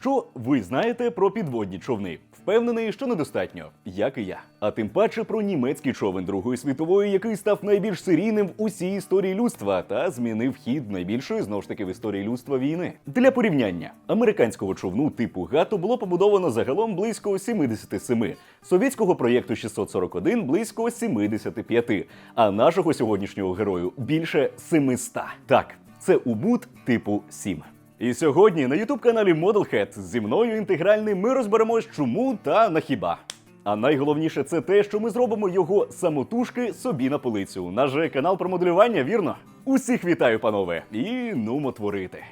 Що ви знаєте про підводні човни? Впевнений, що недостатньо, як і я. А тим паче про німецький човен Другої світової, який став найбільш серійним в усій історії людства та змінив хід найбільшої знову ж таки в історії людства війни. Для порівняння американського човну типу Гато було побудовано загалом близько 77, совєтського проєкту 641 близько 75, а нашого сьогоднішнього герою більше 700. Так, це убут типу 7. І сьогодні на ютуб каналі Modelhead зі мною інтегральний ми розберемось, чому та на хіба. А найголовніше це те, що ми зробимо його самотужки собі на полицю. Наш же канал про моделювання, вірно? Усіх вітаю, панове! І нумо творити.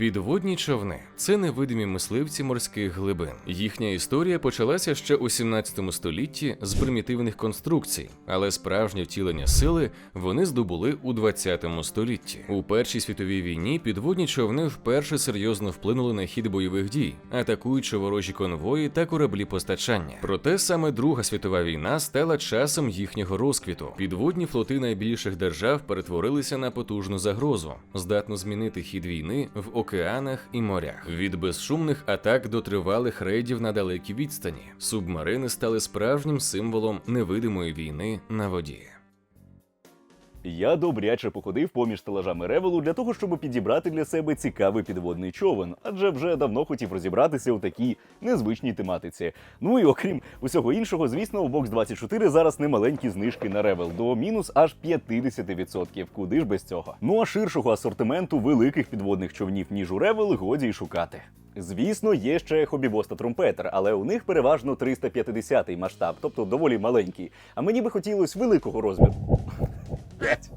Підводні човни це невидимі мисливці морських глибин. Їхня історія почалася ще у 17 столітті з примітивних конструкцій, але справжнє втілення сили вони здобули у 20 столітті. У Першій світовій війні підводні човни вперше серйозно вплинули на хід бойових дій, атакуючи ворожі конвої та кораблі постачання. Проте саме Друга світова війна стала часом їхнього розквіту. Підводні флоти найбільших держав перетворилися на потужну загрозу, здатну змінити хід війни в океанах і морях. Від безшумних атак до тривалих рейдів на далекій відстані субмарини стали справжнім символом невидимої війни на воді. Я добряче походив поміж стелажами ревелу для того, щоб підібрати для себе цікавий підводний човен, адже вже давно хотів розібратися у такій незвичній тематиці. Ну і окрім усього іншого, звісно, у Box 24 зараз немаленькі знижки на ревел до мінус аж 50%. Куди ж без цього? Ну а ширшого асортименту великих підводних човнів ніж у ревел годі й шукати. Звісно, є ще хобібос та але у них переважно 350 масштаб, тобто доволі маленький. А мені би хотілося великого розміру. Блядь.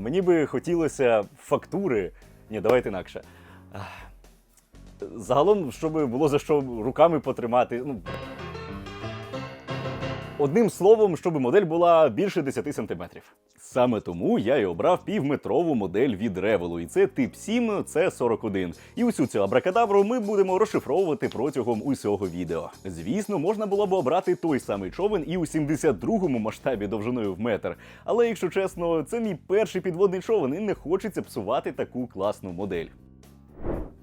Мені би хотілося фактури. Ні, давайте інакше. Загалом, щоб було за що руками потримати. Ну, Одним словом, щоб модель була більше 10 сантиметрів. Саме тому я і обрав півметрову модель від Ревелу, і це тип 7 C41. І усю цю абракадабру ми будемо розшифровувати протягом усього відео. Звісно, можна було б обрати той самий човен і у 72-му масштабі довжиною в метр. Але якщо чесно, це мій перший підводний човен, і не хочеться псувати таку класну модель.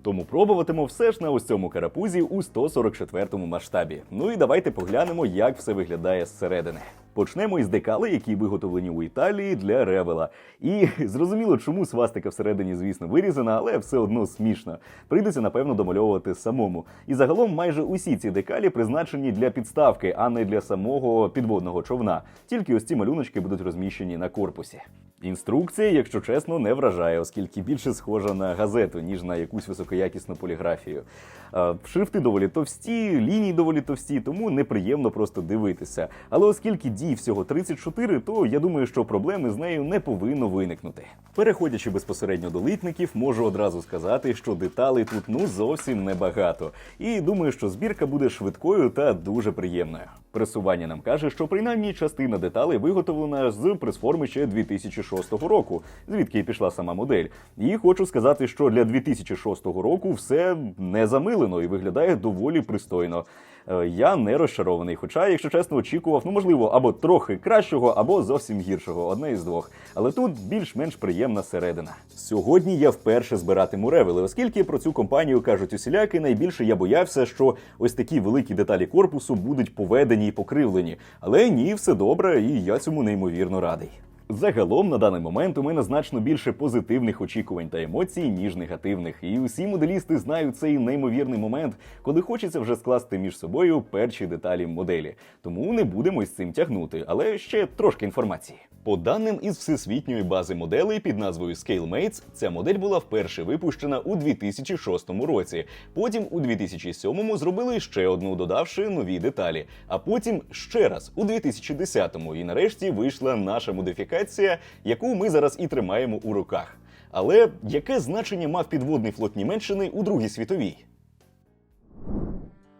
Тому пробуватиму все ж на ось цьому карапузі у 144-му масштабі. Ну і давайте поглянемо, як все виглядає зсередини. Почнемо із декалей, які виготовлені у Італії для ревела. І зрозуміло, чому свастика всередині, звісно, вирізана, але все одно смішно. Прийдеться, напевно, домальовувати самому. І загалом майже усі ці декалі призначені для підставки, а не для самого підводного човна. Тільки ось ці малюночки будуть розміщені на корпусі. Інструкція, якщо чесно, не вражає, оскільки більше схожа на газету, ніж на якусь високоякісну поліграфію. Е, Шрифти доволі товсті, лінії доволі товсті, тому неприємно просто дивитися. Але оскільки дій всього 34, то я думаю, що проблеми з нею не повинно виникнути. Переходячи безпосередньо до литників, можу одразу сказати, що деталей тут ну зовсім небагато. І думаю, що збірка буде швидкою та дуже приємною. Пресування нам каже, що принаймні частина деталей виготовлена з пресформи ще 2006 року, звідки і пішла сама модель. І хочу сказати, що для 2006 року все не замилено і виглядає доволі пристойно. Е, Я не розчарований, хоча, якщо чесно, очікував, ну можливо, або трохи кращого, або зовсім гіршого, одне із двох. Але тут більш-менш приємна середина. Сьогодні я вперше збиратиму ревели, оскільки про цю компанію кажуть усіляки, найбільше я боявся, що ось такі великі деталі корпусу будуть поведені і покривлені. Але ні, все добре, і я цьому неймовірно радий. Загалом на даний момент у мене значно більше позитивних очікувань та емоцій, ніж негативних. І усі моделісти знають цей неймовірний момент, коли хочеться вже скласти між собою перші деталі моделі. Тому не будемо із цим тягнути, але ще трошки інформації. По даним із всесвітньої бази моделей під назвою ScaleMates, ця модель була вперше випущена у 2006 році. Потім у 2007 зробили ще одну, додавши нові деталі. А потім ще раз у 2010-му. І нарешті вийшла наша модифікація, яку ми зараз і тримаємо у руках. Але яке значення мав підводний флот Німеччини у Другій світовій?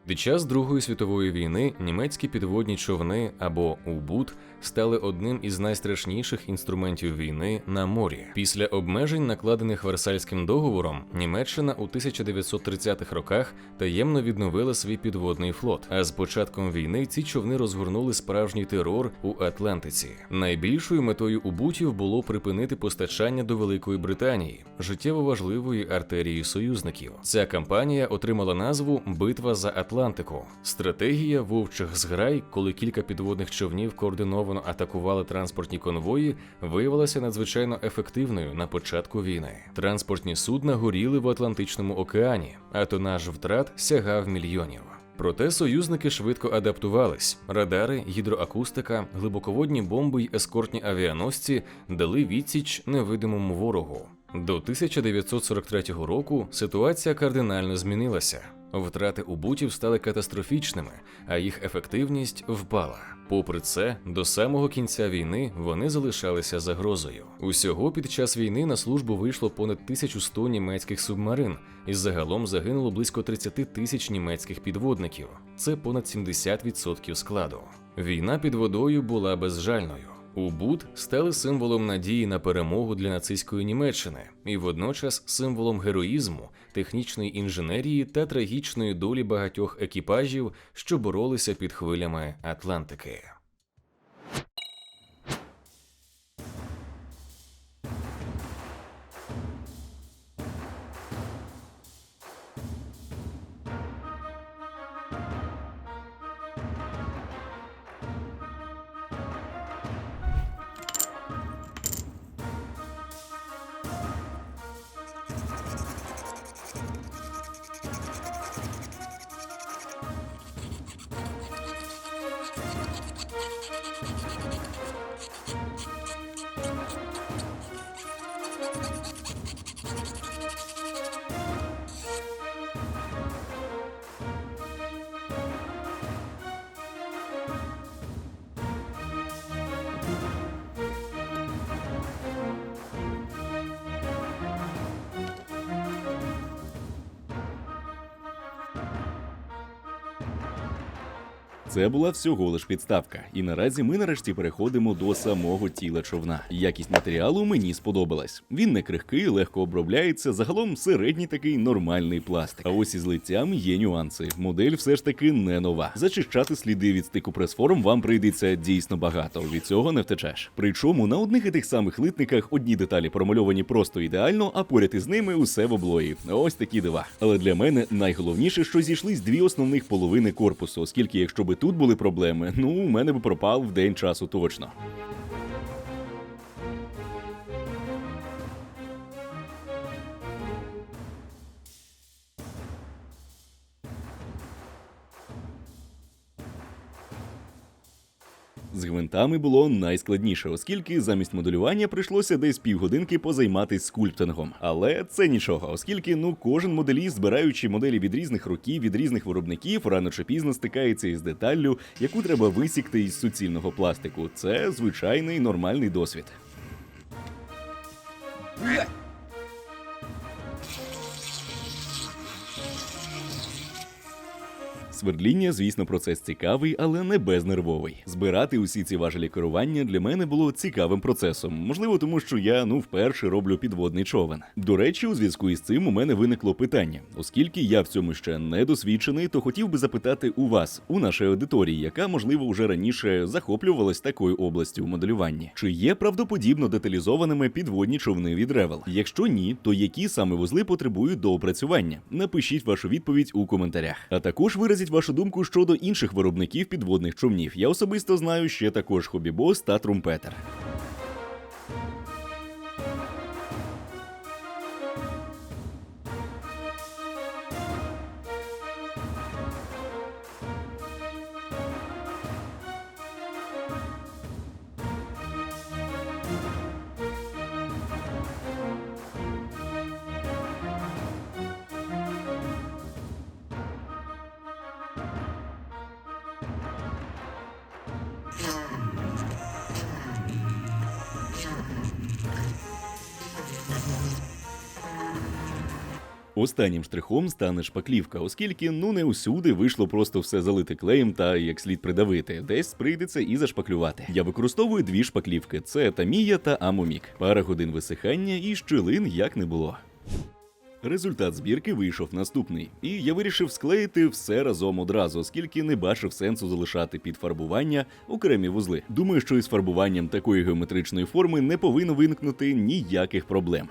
Під час Другої світової війни німецькі підводні човни або убут стали одним із найстрашніших інструментів війни на морі. Після обмежень, накладених Версальським договором, Німеччина у 1930-х роках таємно відновила свій підводний флот. А з початком війни ці човни розгорнули справжній терор у Атлантиці. Найбільшою метою убутів було припинити постачання до Великої Британії, життєво важливої артерії союзників. Ця кампанія отримала назву Битва за Атлантику. Стратегія вовчих зграй, коли кілька підводних човнів координовано атакували транспортні конвої, виявилася надзвичайно ефективною на початку війни. Транспортні судна горіли в Атлантичному океані, а тонаж втрат сягав мільйонів. Проте союзники швидко адаптувались. Радари, гідроакустика, глибоководні бомби й ескортні авіаносці дали відсіч невидимому ворогу. До 1943 року ситуація кардинально змінилася. Втрати убутів стали катастрофічними, а їх ефективність впала. Попри це, до самого кінця війни вони залишалися загрозою. Усього під час війни на службу вийшло понад 1100 німецьких субмарин, і загалом загинуло близько 30 тисяч німецьких підводників. Це понад 70% складу. Війна під водою була безжальною. Убуд стали символом надії на перемогу для нацистської Німеччини і водночас символом героїзму, технічної інженерії та трагічної долі багатьох екіпажів, що боролися під хвилями Атлантики. Це була всього лиш підставка, і наразі ми нарешті переходимо до самого тіла човна. Якість матеріалу мені сподобалась. Він не крихкий, легко обробляється. Загалом середній такий нормальний пластик. А ось із лицям є нюанси. Модель все ж таки не нова. Зачищати сліди від стику пресформ вам прийдеться дійсно багато. Від цього не втечеш. Причому на одних і тих самих литниках одні деталі промальовані просто ідеально, а поряд із ними усе в облої. Ось такі дива. Але для мене найголовніше, що зійшлись дві основних половини корпусу, оскільки якщо би тут були проблеми, ну у мене би пропав в день часу точно. З гвинтами було найскладніше, оскільки замість моделювання прийшлося десь півгодинки позайматись скульптингом. Але це нічого, оскільки ну кожен моделіст, збираючи моделі від різних років, від різних виробників, рано чи пізно стикається із деталлю, яку треба висікти із суцільного пластику. Це звичайний нормальний досвід. Свердління, звісно, процес цікавий, але не безнервовий. Збирати усі ці важелі керування для мене було цікавим процесом. Можливо, тому що я ну вперше роблю підводний човен. До речі, у зв'язку із цим у мене виникло питання, оскільки я в цьому ще не досвідчений, то хотів би запитати у вас, у нашій аудиторії, яка можливо вже раніше захоплювалась такою областю у моделюванні. Чи є правдоподібно деталізованими підводні човни від Ревел? Якщо ні, то які саме вузли потребують доопрацювання? Напишіть вашу відповідь у коментарях. А також виразіть вашу думку щодо інших виробників підводних човнів. Я особисто знаю ще також хобібос та трумпетер. Останнім штрихом стане шпаклівка, оскільки ну не усюди вийшло просто все залити клеєм та як слід придавити. Десь прийдеться і зашпаклювати. Я використовую дві шпаклівки: це Тамія та Амомік. Пара годин висихання і щілин як не було. Результат збірки вийшов наступний, і я вирішив склеїти все разом одразу, оскільки не бачив сенсу залишати під фарбування окремі вузли. Думаю, що із фарбуванням такої геометричної форми не повинно виникнути ніяких проблем.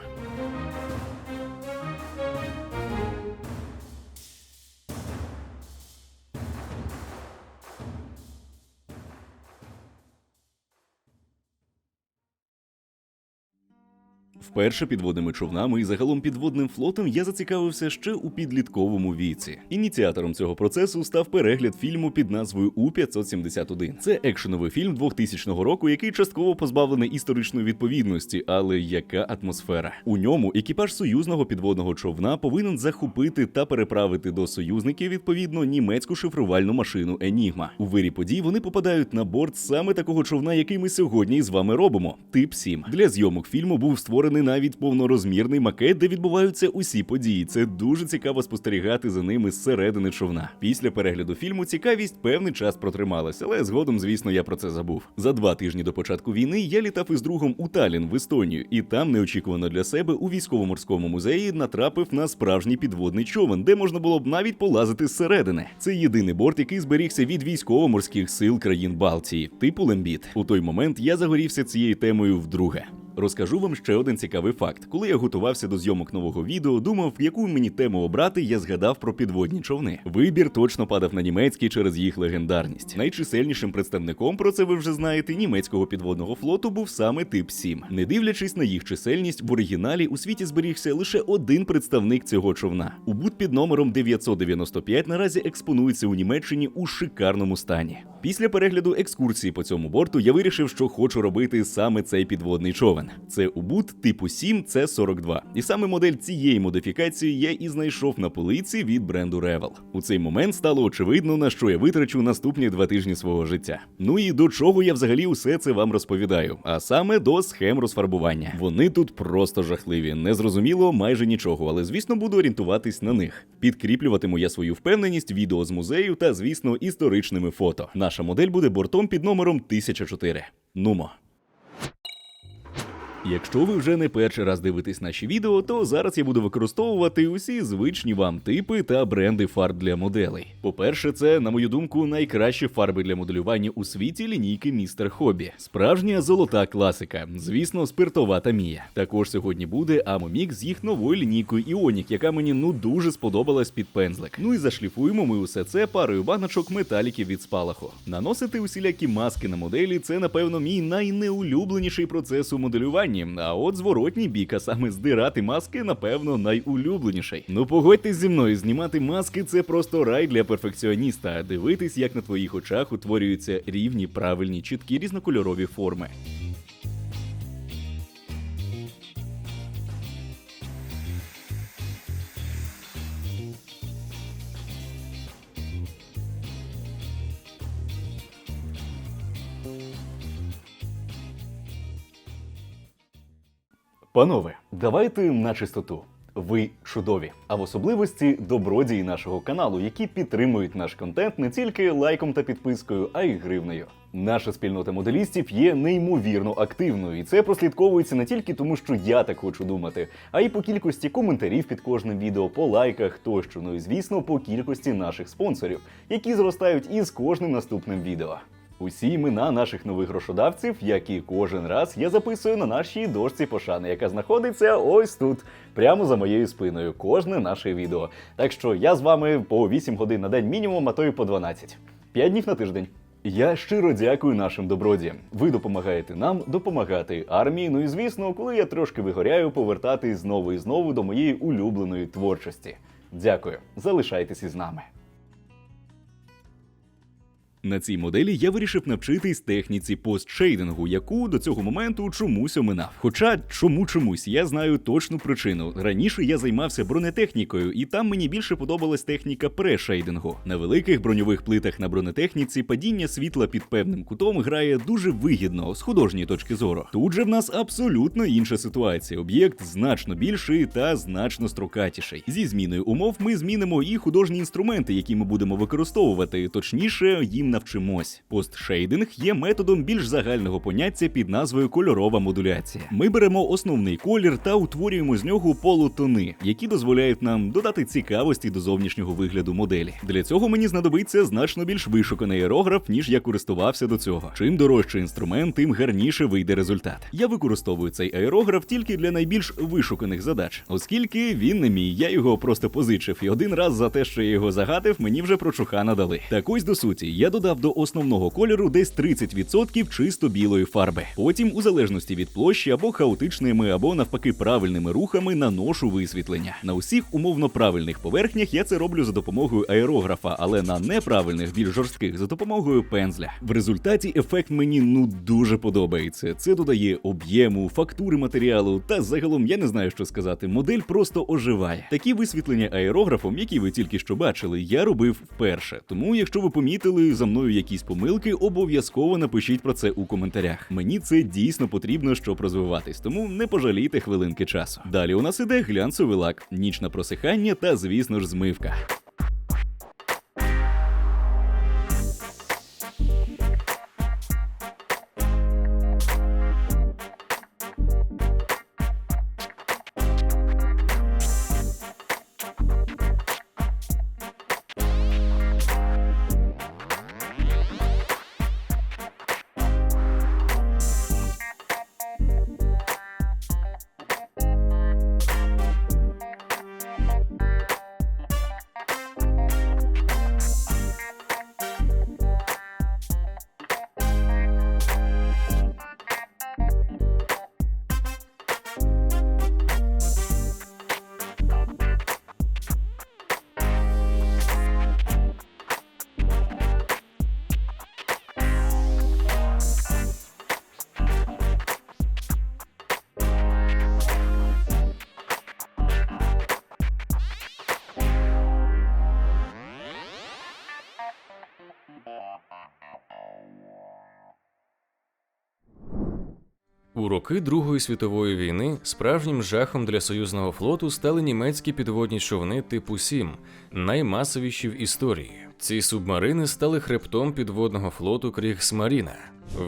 Вперше підводними човнами і загалом підводним флотом я зацікавився ще у підлітковому віці. Ініціатором цього процесу став перегляд фільму під назвою У-571. Це екшеновий фільм 2000 року, який частково позбавлений історичної відповідності, але яка атмосфера? У ньому екіпаж союзного підводного човна повинен захопити та переправити до союзників відповідно німецьку шифрувальну машину Енігма. У вирі подій вони попадають на борт саме такого човна, який ми сьогодні з вами робимо. Тип 7. Для зйомок фільму був створений навіть повнорозмірний макет, де відбуваються усі події. Це дуже цікаво спостерігати за ними зсередини човна. Після перегляду фільму цікавість певний час протрималася, але згодом, звісно, я про це забув. За два тижні до початку війни я літав із другом у Талін в Естонію, і там неочікувано для себе у військово-морському музеї натрапив на справжній підводний човен, де можна було б навіть полазити зсередини. Це єдиний борт, який зберігся від військово-морських сил країн Балтії, типу Лембіт. У той момент я загорівся цією темою вдруге. Розкажу вам ще один цікавий факт. Коли я готувався до зйомок нового відео, думав, яку мені тему обрати, я згадав про підводні човни. Вибір точно падав на німецький через їх легендарність. Найчисельнішим представником, про це ви вже знаєте, німецького підводного флоту був саме тип 7. Не дивлячись на їх чисельність, в оригіналі у світі зберігся лише один представник цього човна. Убут під номером 995 наразі експонується у Німеччині у шикарному стані. Після перегляду екскурсії по цьому борту я вирішив, що хочу робити саме цей підводний човен. Це Убут типу 7 c 42 І саме модель цієї модифікації я і знайшов на полиці від бренду Revel. У цей момент стало очевидно, на що я витрачу наступні два тижні свого життя. Ну і до чого я взагалі усе це вам розповідаю, а саме до схем розфарбування. Вони тут просто жахливі, незрозуміло майже нічого, але звісно буду орієнтуватись на них. Підкріплюватиму я свою впевненість відео з музею та, звісно, історичними фото. Наша модель буде бортом під номером 1004. Нумо. Якщо ви вже не перший раз дивитесь наші відео, то зараз я буду використовувати усі звичні вам типи та бренди фарб для моделей. По-перше, це, на мою думку, найкращі фарби для моделювання у світі лінійки Містер Хобі. Справжня золота класика, звісно, спиртова Тамія. Також сьогодні буде Амомік з їх новою лінійкою Іонік, яка мені ну дуже сподобалась під пензлик. Ну і зашліфуємо ми усе це парою баночок металіків від спалаху. Наносити усілякі маски на моделі це, напевно, мій найнеулюбленіший процес у моделюванні. А от зворотній бік, а саме здирати маски, напевно, найулюбленіший. Ну погодьтесь зі мною, знімати маски це просто рай для перфекціоніста. Дивитись, як на твоїх очах утворюються рівні, правильні, чіткі різнокольорові форми. Панове, давайте на чистоту. Ви чудові, а в особливості добродії нашого каналу, які підтримують наш контент не тільки лайком та підпискою, а й гривнею. Наша спільнота моделістів є неймовірно активною, і це прослідковується не тільки тому, що я так хочу думати, а й по кількості коментарів під кожним відео, по лайках тощо. Ну і звісно, по кількості наших спонсорів, які зростають із кожним наступним відео. Усі імена наших нових грошодавців, як і кожен раз, я записую на нашій дошці пошани, яка знаходиться ось тут, прямо за моєю спиною, кожне наше відео. Так що я з вами по 8 годин на день мінімум, а то й по 12. 5 днів на тиждень. Я щиро дякую нашим добродіям. Ви допомагаєте нам допомагати армії. Ну і звісно, коли я трошки вигоряю, повертатись знову і знову до моєї улюбленої творчості. Дякую, залишайтесь із нами. На цій моделі я вирішив навчитись техніці постшейдингу, яку до цього моменту чомусь оминав. Хоча чому чомусь я знаю точну причину. Раніше я займався бронетехнікою, і там мені більше подобалась техніка прешейдингу. На великих броньових плитах на бронетехніці падіння світла під певним кутом грає дуже вигідно з художньої точки зору. Тут же в нас абсолютно інша ситуація. Об'єкт значно більший та значно строкатіший. Зі зміною умов ми змінимо і художні інструменти, які ми будемо використовувати. Точніше, їм навчимось. Постшейдинг є методом більш загального поняття під назвою кольорова модуляція. Ми беремо основний колір та утворюємо з нього полутони, які дозволяють нам додати цікавості до зовнішнього вигляду моделі. Для цього мені знадобиться значно більш вишуканий аерограф, ніж я користувався до цього. Чим дорожчий інструмент, тим гарніше вийде результат. Я використовую цей аерограф тільки для найбільш вишуканих задач, оскільки він не мій, я його просто позичив, і один раз за те, що я його загадив, мені вже прочуха надали. Так ось до суті, я додав до основного кольору десь 30% чисто білої фарби. Потім, у залежності від площі або хаотичними, або навпаки правильними рухами, наношу висвітлення. На усіх умовно правильних поверхнях я це роблю за допомогою аерографа, але на неправильних, більш жорстких за допомогою пензля. В результаті ефект мені ну дуже подобається. Це додає об'єму, фактури матеріалу, та загалом я не знаю, що сказати. Модель просто оживає. Такі висвітлення аерографом, які ви тільки що бачили, я робив вперше. Тому, якщо ви помітили за мною якісь помилки, обов'язково напишіть про це у коментарях. Мені це дійсно потрібно, щоб розвиватись, тому не пожалійте хвилинки часу. Далі у нас іде глянцевий лак, нічне просихання та, звісно ж, змивка. У роки Другої світової війни справжнім жахом для союзного флоту стали німецькі підводні човни типу Сім, наймасовіші в історії. Ці субмарини стали хребтом підводного флоту Крігсмаріна.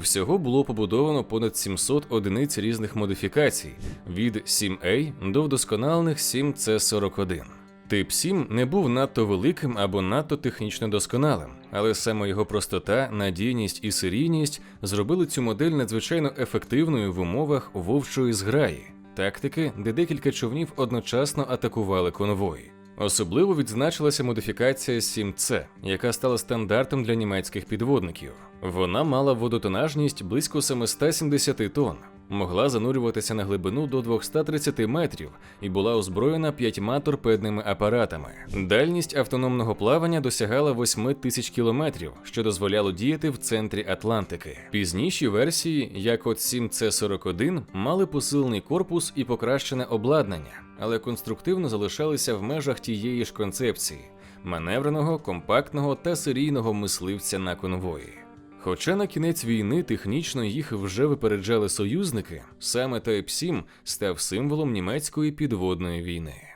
Всього було побудовано понад 700 одиниць різних модифікацій від 7A до вдосконалених 7C41. Тип 7 не був надто великим або надто технічно досконалим, але саме його простота, надійність і серійність зробили цю модель надзвичайно ефективною в умовах вовчої зграї, тактики, де декілька човнів одночасно атакували конвої. Особливо відзначилася модифікація 7C, яка стала стандартом для німецьких підводників. Вона мала водотонажність близько 770 тонн, могла занурюватися на глибину до 230 метрів і була озброєна п'ятьма торпедними апаратами. Дальність автономного плавання досягала 8 тисяч кілометрів, що дозволяло діяти в центрі Атлантики. Пізніші версії, як от 7C41, мали посилений корпус і покращене обладнання, але конструктивно залишалися в межах тієї ж концепції маневреного, компактного та серійного мисливця на конвої. Хоча на кінець війни технічно їх вже випереджали союзники, саме Type 7 став символом німецької підводної війни.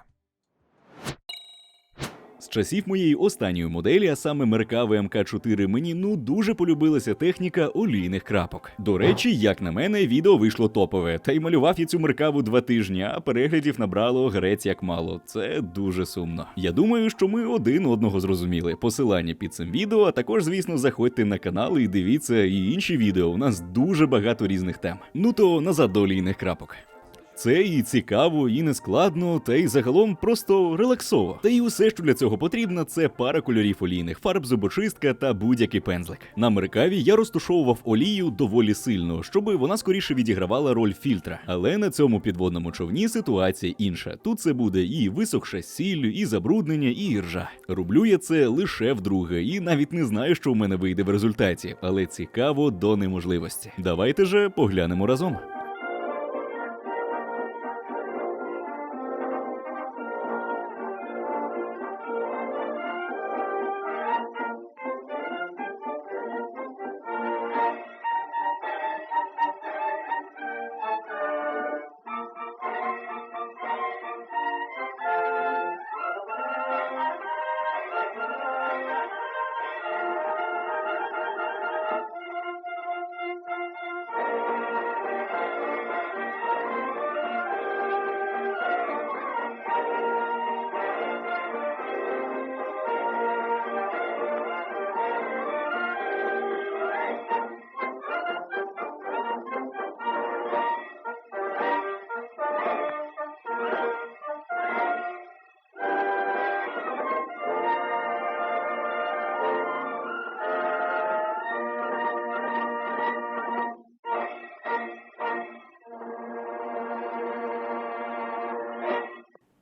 Часів моєї останньої моделі, а саме Меркави МК4, мені ну дуже полюбилася техніка олійних крапок. До речі, як на мене, відео вийшло топове, та й малював я цю меркаву два тижні, а переглядів набрало грець як мало. Це дуже сумно. Я думаю, що ми один одного зрозуміли. Посилання під цим відео, а також, звісно, заходьте на канал і дивіться і інші відео. У нас дуже багато різних тем. Ну то назад до олійних крапок. Це і цікаво, і не складно, та й загалом просто релаксово. Та й усе, що для цього потрібно, це пара кольорів олійних, фарб, зубочистка та будь-який пензлик. На меркаві я розтушовував олію доволі сильно, щоб вона скоріше відігравала роль фільтра. Але на цьому підводному човні ситуація інша. Тут це буде і висохша сіль, і забруднення, і іржа. Роблю я це лише вдруге, і навіть не знаю, що в мене вийде в результаті, але цікаво до неможливості. Давайте же поглянемо разом.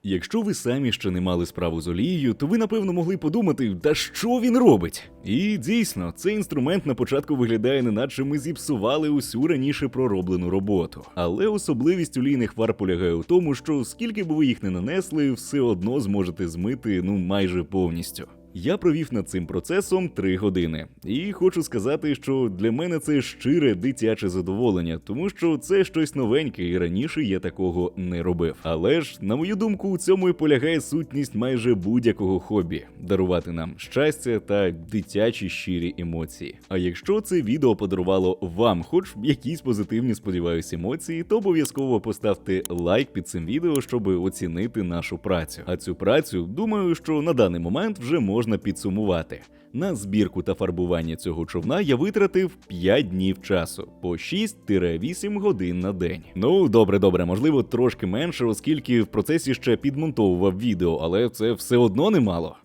Якщо ви самі ще не мали справу з олією, то ви напевно могли подумати, та що він робить? І дійсно, цей інструмент на початку виглядає, неначе ми зіпсували усю раніше пророблену роботу. Але особливість олійних вар полягає у тому, що скільки б ви їх не нанесли, все одно зможете змити ну майже повністю. Я провів над цим процесом три години, і хочу сказати, що для мене це щире дитяче задоволення, тому що це щось новеньке, і раніше я такого не робив. Але ж, на мою думку, у цьому і полягає сутність майже будь-якого хобі дарувати нам щастя та дитячі щирі емоції. А якщо це відео подарувало вам, хоч якісь позитивні, сподіваюся, емоції, то обов'язково поставте лайк під цим відео, щоб оцінити нашу працю. А цю працю, думаю, що на даний момент вже можна підсумувати. На збірку та фарбування цього човна я витратив 5 днів часу по 6-8 годин на день. Ну добре, добре, можливо, трошки менше, оскільки в процесі ще підмонтовував відео, але це все одно немало.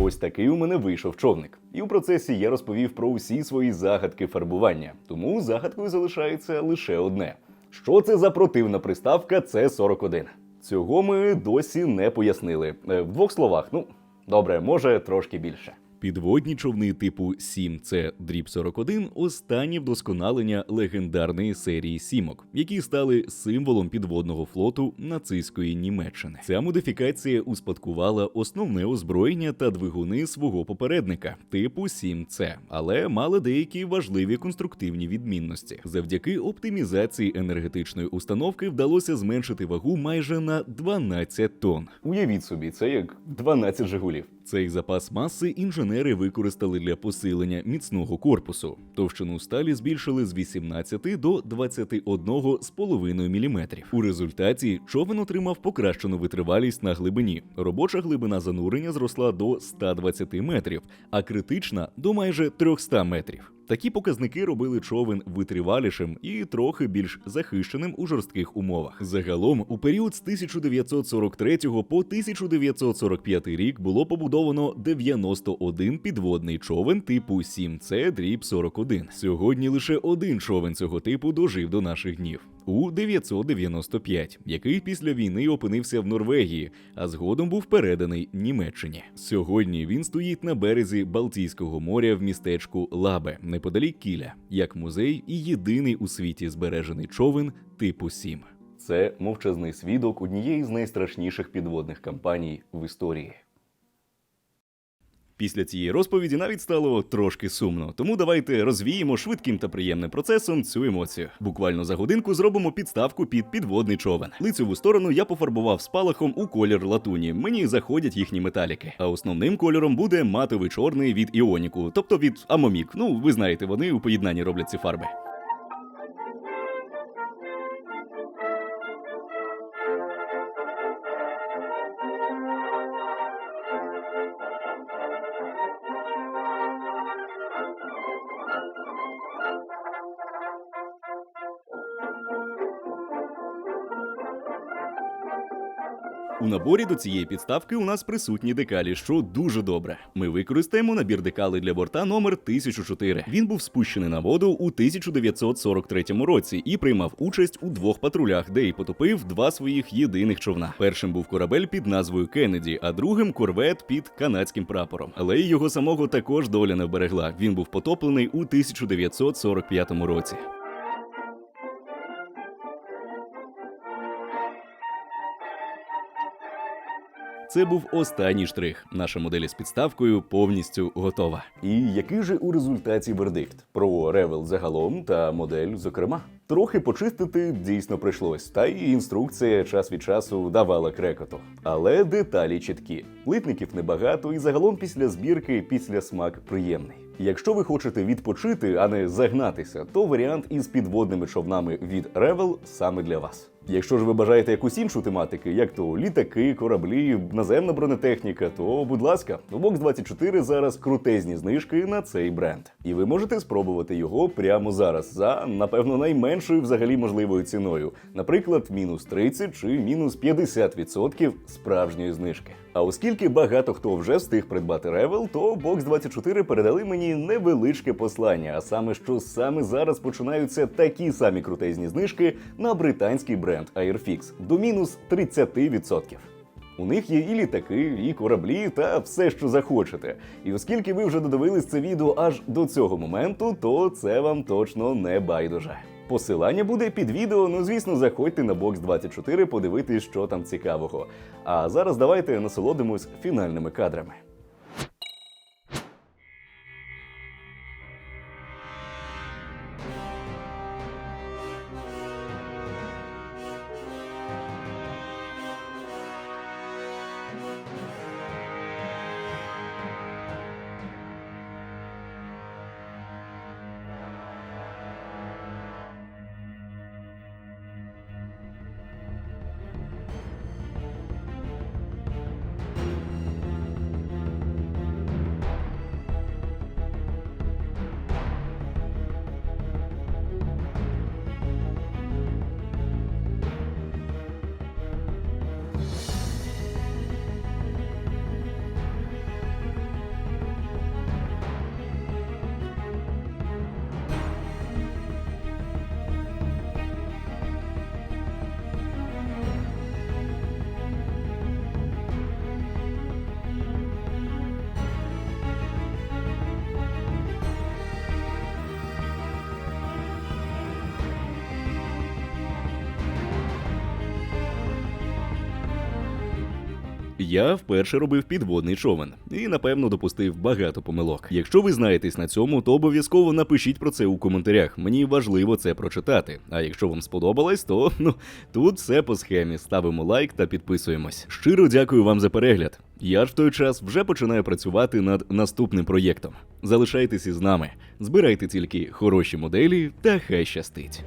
Ось такий у мене вийшов човник. І у процесі я розповів про усі свої загадки фарбування. Тому загадкою залишається лише одне: що це за противна приставка С41? Цього ми досі не пояснили. Е, В двох словах, ну добре, може трошки більше. Підводні човни типу 7C дріб 41 останнє вдосконалення легендарної серії сімок, які стали символом підводного флоту нацистської Німеччини. Ця модифікація успадкувала основне озброєння та двигуни свого попередника типу 7C, але мала деякі важливі конструктивні відмінності. Завдяки оптимізації енергетичної установки вдалося зменшити вагу майже на 12 тонн. Уявіть собі, це як 12 жигулів. Цей запас маси інженери використали для посилення міцного корпусу. Товщину сталі збільшили з 18 до 21,5 мм. У результаті човен отримав покращену витривалість на глибині. Робоча глибина занурення зросла до 120 метрів, а критична до майже 300 метрів. Такі показники робили човен витривалішим і трохи більш захищеним у жорстких умовах. Загалом, у період з 1943 по 1945 рік було побудовано 91 підводний човен типу 7C дріб 41. Сьогодні лише один човен цього типу дожив до наших днів. У 995, який після війни опинився в Норвегії, а згодом був переданий Німеччині. Сьогодні він стоїть на березі Балтійського моря в містечку Лабе, неподалік Кіля, як музей і єдиний у світі збережений човен типу 7. Це мовчазний свідок однієї з найстрашніших підводних кампаній в історії. Після цієї розповіді навіть стало трошки сумно, тому давайте розвіємо швидким та приємним процесом цю емоцію. Буквально за годинку зробимо підставку під підводний човен. Лицеву сторону я пофарбував спалахом у колір латуні. Мені заходять їхні металіки. А основним кольором буде матовий чорний від іоніку, тобто від амомік. Ну ви знаєте, вони у поєднанні роблять ці фарби. Наборі до цієї підставки у нас присутні декалі, що дуже добре. Ми використаємо набір декалей для борта номер 1004. Він був спущений на воду у 1943 році і приймав участь у двох патрулях, де й потопив два своїх єдиних човна. Першим був корабель під назвою Кеннеді, а другим корвет під канадським прапором. Але й його самого також доля не вберегла. Він був потоплений у 1945 році. Це був останній штрих. Наша модель з підставкою повністю готова. І який же у результаті вердикт про ревел загалом та модель, зокрема? Трохи почистити дійсно прийшлось, та й інструкція час від часу давала крекоту. Але деталі чіткі. Плитників небагато, і загалом після збірки після смак приємний. Якщо ви хочете відпочити, а не загнатися, то варіант із підводними човнами від Revel саме для вас. Якщо ж ви бажаєте якусь іншу тематику, як то літаки, кораблі, наземна бронетехніка, то будь ласка, у Box 24 зараз крутезні знижки на цей бренд. І ви можете спробувати його прямо зараз за напевно найменшою взагалі можливою ціною, наприклад, мінус 30 чи мінус 50% справжньої знижки. А оскільки багато хто вже встиг придбати Revel, то Box 24 передали мені невеличке послання, а саме що саме зараз починаються такі самі крутезні знижки на британський бренд Airfix до мінус 30%. У них є і літаки, і кораблі, та все, що захочете. І оскільки ви вже додивились це відео аж до цього моменту, то це вам точно не байдуже. Посилання буде під відео. Ну звісно, заходьте на бокс 24 подивитись, що там цікавого. А зараз давайте насолодимось фінальними кадрами. Я вперше робив підводний човен і напевно допустив багато помилок. Якщо ви знаєтесь на цьому, то обов'язково напишіть про це у коментарях. Мені важливо це прочитати. А якщо вам сподобалось, то ну тут все по схемі. Ставимо лайк та підписуємось. Щиро дякую вам за перегляд. Я ж в той час вже починаю працювати над наступним проєктом. Залишайтесь із нами, збирайте тільки хороші моделі та хай щастить.